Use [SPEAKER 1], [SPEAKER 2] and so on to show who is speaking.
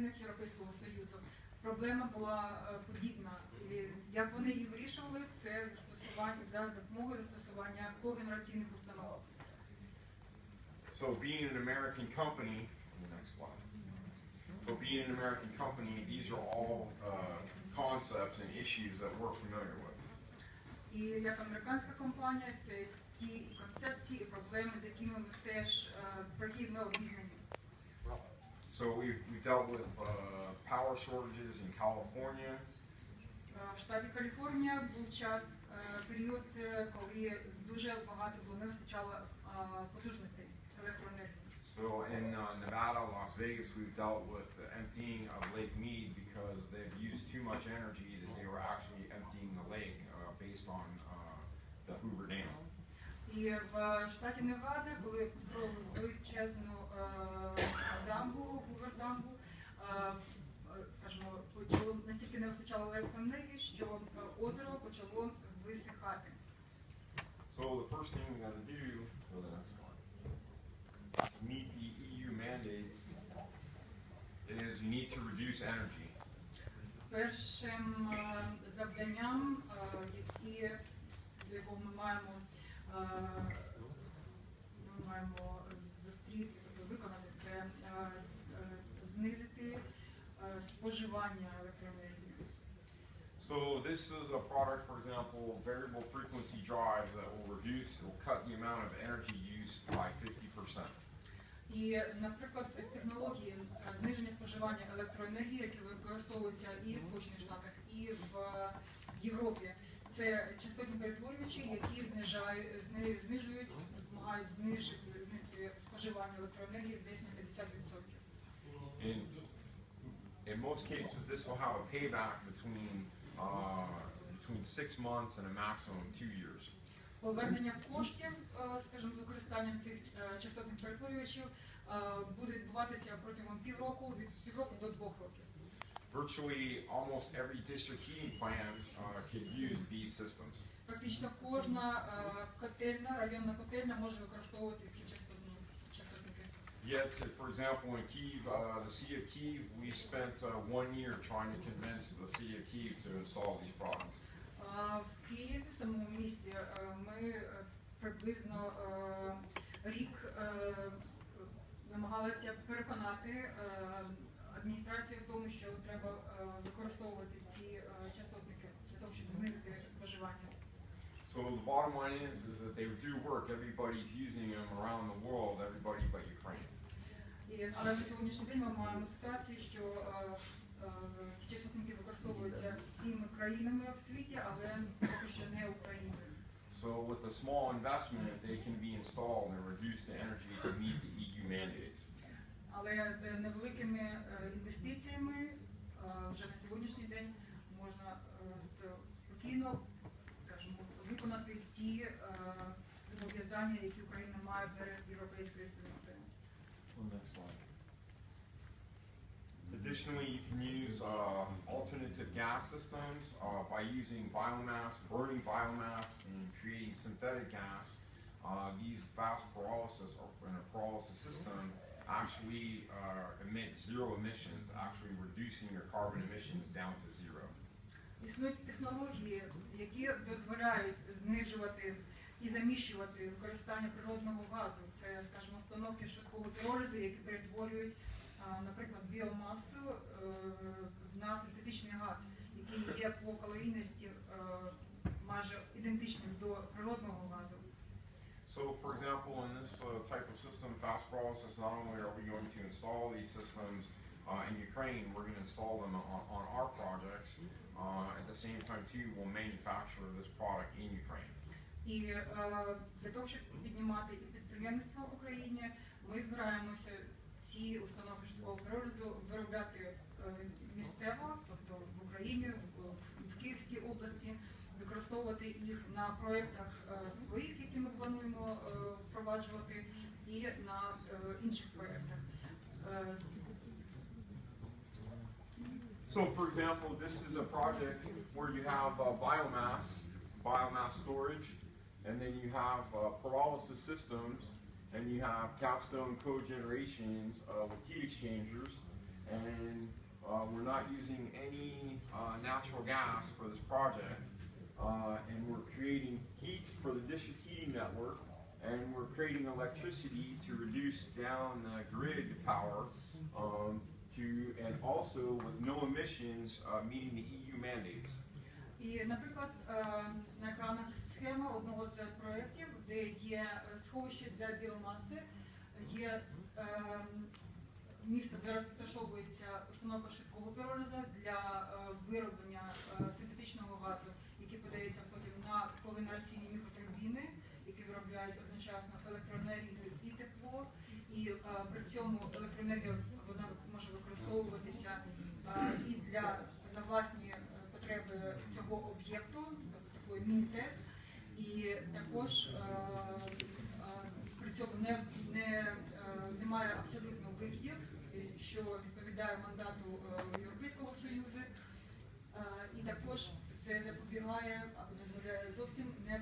[SPEAKER 1] країнах Європейського Союзу проблема була е, подібна. І як вони її вирішували, це застосування за допомогою застосування когенераційних установок.
[SPEAKER 2] So being an American company, the next slide. So being an American company, these are all uh, concepts and issues that we're familiar with.
[SPEAKER 1] І як американська компанія, це ті концепції і проблеми, з якими ми теж е, про обізнані.
[SPEAKER 2] So we've, we dealt with uh, power shortages in California.
[SPEAKER 1] Е, В штаті Каліфорнія був час, е, період, е, коли дуже багато було не вистачало е, потужностей електроенергії.
[SPEAKER 2] So in uh, Nevada, Las Vegas, we've dealt with the emptying of Lake Mead because they've used too much energy that they were actually emptying the lake uh, based on uh, the Hoover Dam.
[SPEAKER 1] І в штаті Невада, коли построїли величезну не вистачало електроенергії, що озеро почало висихати.
[SPEAKER 2] So the first thing we got to do, go to the next slide, meet the EU mandates is you need to reduce energy.
[SPEAKER 1] Першим е, завданням, е, які, його ми маємо, е, ми маємо зустріти, тобто виконати, це е, е, знизити е, споживання електроенергії.
[SPEAKER 2] So this is a product, for example, variable frequency drives that will reduce, will cut the amount of energy use by 50%.
[SPEAKER 1] І, наприклад, технології е, зниження споживання електроенергії, які використовуються і в Сполучених Штатах, і в Європі, це частотні перетворювачі, які знижають, знижують, допомагають знижити споживання електроенергії десь на 50%.
[SPEAKER 2] In, in most cases, this will have a payback between, uh, between six months and a maximum of two years.
[SPEAKER 1] Повернення коштів, е, скажімо, з використанням цих е, частотних перетворювачів е, буде відбуватися протягом півроку, від півроку до двох років.
[SPEAKER 2] Virtually almost every district heating plant uh, could use these systems.
[SPEAKER 1] Практично кожна е, котельня, районна котельня може використовувати ці частотні частотники.
[SPEAKER 2] Yet, uh, for example, in Kiev, uh, the City of Kiev, we spent uh, one year trying to convince the City of Kiev to install these products.
[SPEAKER 1] А В Києві, в самому місті, е, ми е, приблизно е, рік е, намагалися переконати е, адміністрацію в тому, що треба е, використовувати ці е, частотники для того, щоб знизити споживання.
[SPEAKER 2] So the bottom line is, is that they do work. Everybody's using them around the world, everybody but Ukraine.
[SPEAKER 1] І, але на сьогоднішній день ми маємо ситуацію, що е, е, ці частотники використовуються всіми країнами в світі, але поки що не Україною.
[SPEAKER 2] So with a small investment, they can be installed and reduce the energy to meet the EU mandates.
[SPEAKER 1] Але з невеликими е, інвестиціями вже на сьогоднішній день можна спокійно скажімо, виконати ті зобов'язання, які Україна має перед європейською спільнотою.
[SPEAKER 2] Additionally, you can use uh, alternative gas systems uh, by using biomass, burning biomass, and creating synthetic gas. Uh, these fast pyrolysis or in a pyrolysis system actually uh, emit zero emissions, actually reducing your carbon emissions down to zero.
[SPEAKER 1] Існують технології, які дозволяють знижувати і заміщувати використання природного газу. Це, скажімо, установки швидкого піролізу, які перетворюють, а, наприклад, біомасу е, на синтетичний газ, який є по калорійності е, майже ідентичним до природного газу.
[SPEAKER 2] So, for example, in this uh, type of system, fast pyrolysis, not only are we going to install these systems uh, in Ukraine, we're going to install them on, on our projects. Uh, at the same time, too, we'll manufacture this product in Ukraine.
[SPEAKER 1] І е, для того, щоб піднімати підприємництво в Україні, ми збираємося ці установки швидкого перерозу виробляти е, місцево, тобто в Україні, в, Київській області, використовувати їх на проєктах е, своїх, які ми плануємо е, впроваджувати, і на інших проєктах.
[SPEAKER 2] So, for example, this is a project where you have uh, biomass, biomass storage, and then you have uh, pyrolysis systems, and you have capstone cogenerations uh, with heat exchangers, and uh, we're not using any uh, natural gas for this project. Uh, and we're creating heat for the district heating network, and we're creating electricity to reduce down the grid power um, to, and also with no emissions, uh, meeting the EU mandates.
[SPEAKER 1] І, наприклад, е, на екранах схема одного з проєктів, де є е, сховище для біомаси, є е, місто, де розташовується установка швидкого піроліза для е, вироблення е, синтетичного газу, який подається потім на когенераційні мікротурбіни, які виробляють одночасно електроенергію і тепло. І е, при цьому електроенергія вона може використовуватися е, і для на власні е, потреби цього об'єкту, тобто такої міні-ТЕЦ, і також е, е, при цьому не, не, е, немає абсолютно е, що відповідає мандату Європейського Союзу. І також це запобігає або дозволяє зовсім не